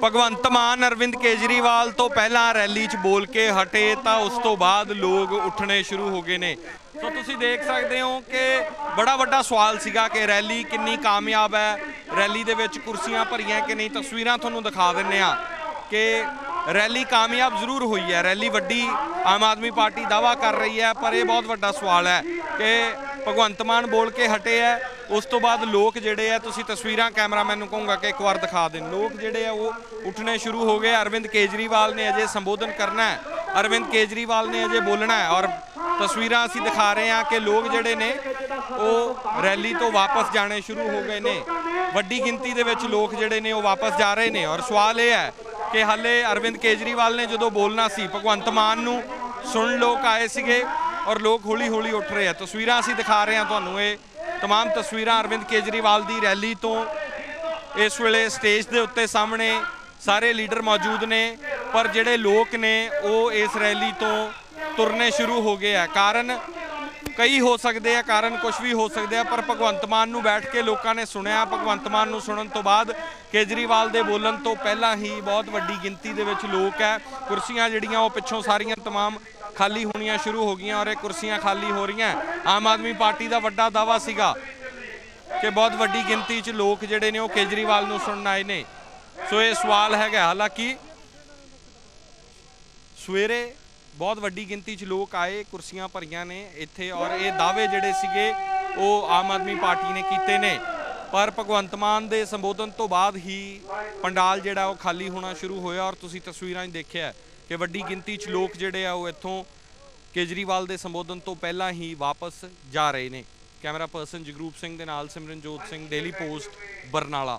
ਭਗਵੰਤ ਮਾਨ ਅਰਵਿੰਦ ਕੇਜਰੀਵਾਲ ਤੋਂ ਪਹਿਲਾਂ ਰੈਲੀ 'ਚ ਬੋਲ ਕੇ ਹਟੇ ਤਾਂ ਉਸ ਤੋਂ ਬਾਅਦ ਲੋਕ ਉੱਠਣੇ ਸ਼ੁਰੂ ਹੋ ਗਏ ਨੇ। ਸੋ ਤੁਸੀਂ ਦੇਖ ਸਕਦੇ ਹੋ ਕਿ ਬੜਾ ਵੱਡਾ ਸਵਾਲ ਸੀਗਾ ਕਿ ਰੈਲੀ ਕਿੰਨੀ ਕਾਮਯਾਬ ਹੈ, ਰੈਲੀ ਦੇ ਵਿੱਚ ਕੁਰਸੀਆਂ ਭਰੀਆਂ ਕਿ ਨਹੀਂ? ਤਸਵੀਰਾਂ ਤੁਹਾਨੂੰ ਦਿਖਾ ਦਿੰਨੇ ਆ ਕਿ ਰੈਲੀ ਕਾਮਯਾਬ ਜ਼ਰੂਰ ਹੋਈ ਹੈ। ਰੈਲੀ ਵੱਡੀ ਆਮ ਆਦਮੀ ਪਾਰਟੀ ਦਾਵਾ ਕਰ ਰਹੀ ਹੈ, ਪਰ ਇਹ ਬਹੁਤ ਵੱਡਾ ਸਵਾਲ ਹੈ ਕਿ ਭਗਵੰਤ ਮਾਨ ਬੋਲ ਕੇ ਹਟੇ ਹੈ ਉਸ ਤੋਂ ਬਾਅਦ ਲੋਕ ਜਿਹੜੇ ਆ, ਤੁਸੀਂ ਤਸਵੀਰਾਂ ਕੈਮਰਾਮੈਨ ਨੂੰ ਕਹੂੰਗਾ ਕਿ ਇੱਕ ਵਾਰ ਦਿਖਾ ਦੇਣ ਲੋਕ ਜਿਹੜੇ ਆ, ਉਹ ਉੱਠਣੇ ਸ਼ੁਰੂ ਹੋ ਗਏ। ਅਰਵਿੰਦ ਕੇਜਰੀਵਾਲ ਨੇ ਅਜੇ ਸੰਬੋਧਨ ਕਰਨਾ ਹੈ। ਅਰਵਿੰਦ ਕੇਜਰੀਵਾਲ ਨੇ ਅਜੇ ਬੋਲਣਾ ਹੈ। ਔਰ ਤਸਵੀਰਾਂ ਅਸੀਂ ਦਿਖਾ ਰਹੇ ਹਾਂ ਕਿ ਲੋਕ ਜਿਹੜੇ ਨੇ, ਉਹ ਰੈਲੀ ਤੋਂ ਵਾਪਸ ਜਾਣੇ ਸ਼ੁਰੂ ਹੋ ਗਏ ਨੇ। ਵੱਡੀ ਗਿਣਤੀ ਦੇ ਵਿੱਚ ਲੋਕ ਜਿਹੜੇ ਨੇ, ਉਹ ਵਾਪਸ ਜਾ ਰਹੇ ਨੇ। ਔਰ ਸਵਾਲ ਇਹ ਹੈ ਕਿ ਹਾਲੇ ਅਰਵਿੰਦ ਕੇਜਰੀਵਾਲ ਨੇ ਜਦੋਂ ਬੋਲਣਾ ਸੀ, ਭਗਵੰਤ ਮਾਨ ਨੂੰ ਸੁਣ ਲੋਕ ਆਏ ਸੀਗੇ ਔਰ ਲੋਕ ਹੌਲੀ ਹੌਲੀ ਉੱਠ ਰਹੇ ਆ। ਤਸਵੀਰਾਂ ਅਸੀਂ ਦਿਖਾ ਰਹੇ ਹਾਂ ਤੁਹਾਨੂੰ। ਇਹ तमाम ਤਸਵੀਰਾਂ ਅਰਵਿੰਦ ਕੇਜਰੀਵਾਲ ਦੀ ਰੈਲੀ ਤੋਂ ਇਸ ਵੇਲੇ ਸਟੇਜ ਦੇ ਉੱਤੇ ਸਾਹਮਣੇ ਸਾਰੇ ਲੀਡਰ ਮੌਜੂਦ ਨੇ ਪਰ ਜਿਹੜੇ ਲੋਕ ਨੇ ਉਹ ਇਸ ਰੈਲੀ ਤੋਂ ਤੁਰਨੇ ਸ਼ੁਰੂ ਹੋ ਗਏ ਆ ਕਾਰਨ ਕਈ ਹੋ ਸਕਦੇ ਆ ਕਾਰਨ ਕੁਝ ਵੀ ਹੋ ਸਕਦੇ ਆ ਪਰ ਭਗਵੰਤ ਮਾਨ ਨੂੰ ਬੈਠ ਕੇ ਲੋਕਾਂ ਨੇ ਸੁਣਿਆ ਭਗਵੰਤ ਮਾਨ ਨੂੰ ਸੁਣਨ ਤੋਂ ਬਾਅਦ ਕੇਜਰੀਵਾਲ ਦੇ ਬੋਲਣ ਤੋਂ ਪਹਿਲਾਂ ਹੀ ਬਹੁਤ ਵੱਡੀ ਗਿਣਤੀ ਦੇ ਵਿੱਚ ਲੋਕ ਹੈ ਕੁਰਸੀਆਂ ਜਿਹੜੀਆਂ ਉਹ ਪਿੱਛੋਂ ਸਾਰੀਆਂ तमाम ਖਾਲੀ ਹੋਣੀਆਂ ਸ਼ੁਰੂ ਹੋ ਗਈਆਂ ਔਰ ਇਹ ਕੁਰਸੀਆਂ ਖਾਲੀ ਹੋ ਰਹੀਆਂ ਆਮ ਆਦਮੀ ਪਾਰਟੀ ਦਾ ਵੱਡਾ ਦਾਵਾ ਸੀਗਾ ਕਿ ਬਹੁਤ ਵੱਡੀ ਗਿਣਤੀ 'ਚ ਲੋਕ ਜਿਹੜੇ ਨੇ ਉਹ ਕੇਜਰੀਵਾਲ ਨੂੰ ਸੁਣਨ ਆਏ ਨੇ ਸੋ ਇਹ ਸਵਾਲ ਹੈਗਾ ਹਾਲਾਂਕਿ ਸਵੇਰੇ ਬਹੁਤ ਵੱਡੀ ਗਿਣਤੀ 'ਚ ਲੋਕ ਆਏ, ਕੁਰਸੀਆਂ ਭਰੀਆਂ ਨੇ ਇੱਥੇ ਔਰ ਇਹ ਦਾਅਵੇ ਜਿਹੜੇ ਸੀਗੇ, ਉਹ ਆਮ ਆਦਮੀ ਪਾਰਟੀ ਨੇ ਕੀਤੇ ਨੇ। ਪਰ ਭਗਵੰਤ ਮਾਨ ਦੇ ਸੰਬੋਧਨ ਤੋਂ ਬਾਅਦ ਹੀ ਪੰਡਾਲ ਜਿਹੜਾ ਉਹ ਖਾਲੀ ਹੋਣਾ ਸ਼ੁਰੂ ਹੋਇਆ ਔਰ ਤੁਸੀਂ ਤਸਵੀਰਾਂ 'ਚ ਦੇਖਿਆ ਕਿ ਵੱਡੀ ਗਿਣਤੀ 'ਚ ਲੋਕ ਜਿਹੜੇ ਆ ਉਹ ਇੱਥੋਂ ਕੇਜਰੀਵਾਲ ਦੇ ਸੰਬੋਧਨ ਤੋਂ ਪਹਿਲਾਂ ਹੀ ਵਾਪਸ ਜਾ ਰਹੇ ਨੇ। ਕੈਮਰਾ ਪਰਸਨ ਜਗਰੂਪ ਸਿੰਘ ਦੇ ਨਾਲ ਸਿਮਰਨਜੋਤ ਸਿੰਘ ਡੇਲੀ ਪੋਸਟ ਬਰਨਾਲਾ।